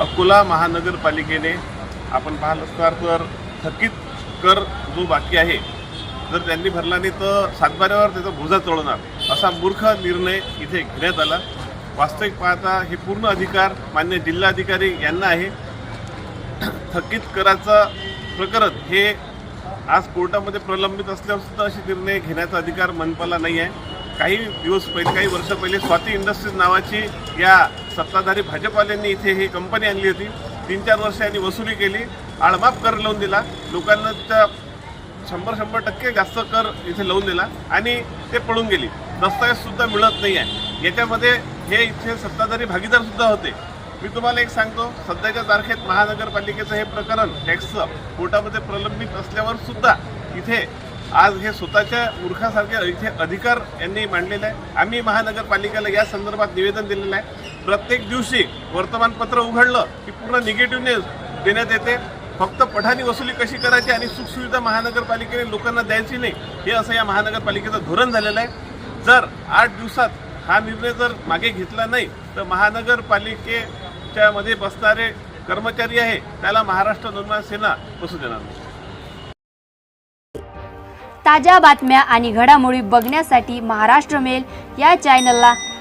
अकोला महानगरपालिकेने आपण पाहिलं असणार तर थकीत कर जो बाकी आहे जर त्यांनी भरला नाही तर सातबाऱ्यावर त्याचा भुजा चढवणार असा मूर्ख निर्णय इथे घेण्यात आला. वास्तविक पाहता हे पूर्ण अधिकार मान्य जिल्हाधिकारी यांना आहे. थकीत कराचं प्रकरण हे आज कोर्टामध्ये प्रलंबित असल्यावरसुद्धा अशी असे निर्णय घेण्याचा अधिकार मनपाला नाही आहे. काही दिवस पहिले काही वर्ष पहिले स्वाती इंडस्ट्रीज नावाची या सत्ताधारी भाजपवाल्यांनी इथे ही कंपनी आणली होती. तीन चार वर्ष यांनी वसुली केली. आळमाप कर लावून दिला. लोकांना त्या शंभर शंभर टक्के जास्त कर इथे लावून दिला. आणि ते पळून गेली. दस्तऐजसुद्धा मिळत नाही आहे. याच्यामध्ये हे इथे सत्ताधारी भागीदारसुद्धा होते. मी तुम्हाला एक सांगतो. सध्याच्या तारखेत महानगरपालिकेचं हे प्रकरण टॅक्सचं कोर्टामध्ये प्रलंबित असल्यावर सुद्धा इथे आज हे स्वतःच्या मूर्खासारखे इथे अधिकार यांनी मांडलेले आहे. आम्ही महानगरपालिकेला या संदर्भात निवेदन दिलेलं आहे. प्रत्येक दिवशी वर्तमानपत्र उघडलं की पूर्ण निगेटिव्ह न्यूज देण्यात येते. फक्त पठाणी वसुली कशी करायची आणि सुखसुविधा महानगरपालिकेने लोकांना द्यायची नाही हे असं या महानगरपालिकेचं धोरण झालेलं आहे. जर आठ दिवसात हा निर्णय जर मागे घेतला नाही तर महानगरपालिकेच्या मध्ये बसणारे कर्मचारी आहे त्याला महाराष्ट्र निर्माण सेना बसू देणार नाही. ताज्या बातम्या आणि घडामोडी बघण्यासाठी महाराष्ट्र मेल या चॅनलला